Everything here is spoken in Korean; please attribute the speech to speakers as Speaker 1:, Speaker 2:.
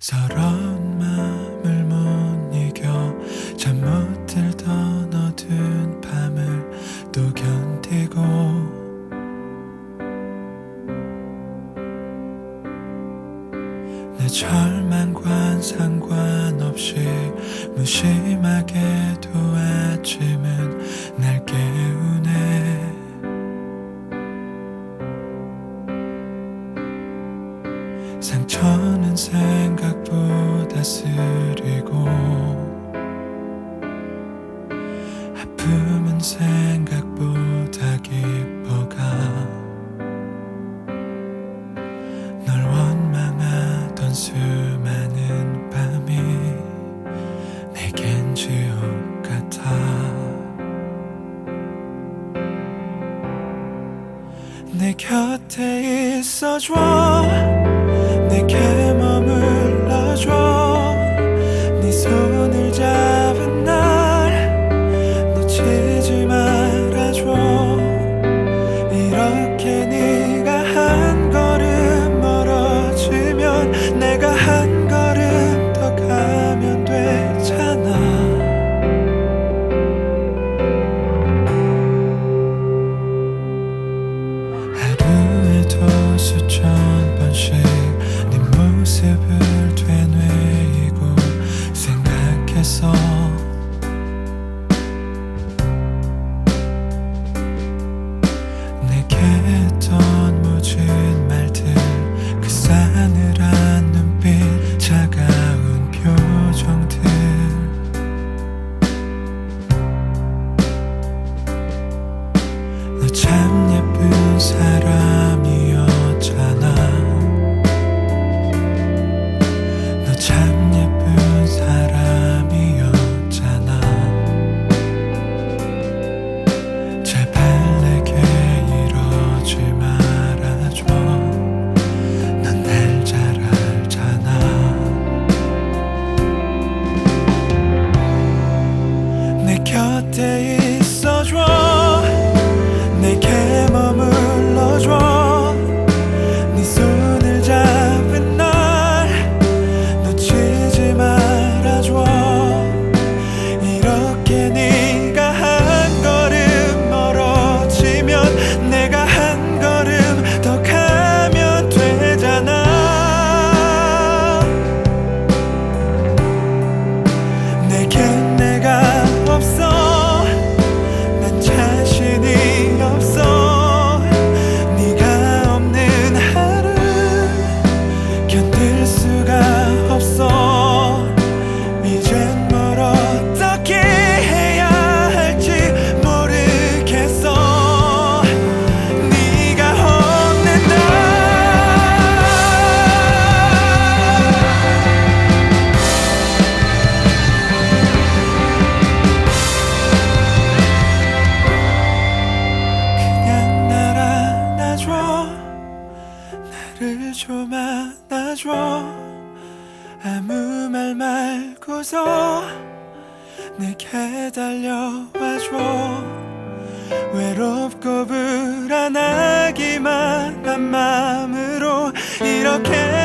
Speaker 1: 서러운 마음을 못 이겨. 잠 못 들던 어두운 밤을 또 견디고. 내 절망과 상관없이 무심하게도 아침은 상처는 생각보다 쓰리고 아픔은 생각보다 깊어가 널 원망하던 수많은 밤이 내겐 지옥 같아 내 곁에 있어줘 내 사람 좀 안아줘. 아무 말 말고서 내게 달려와줘. 외롭고 불안하기만 한 마음으로 이렇게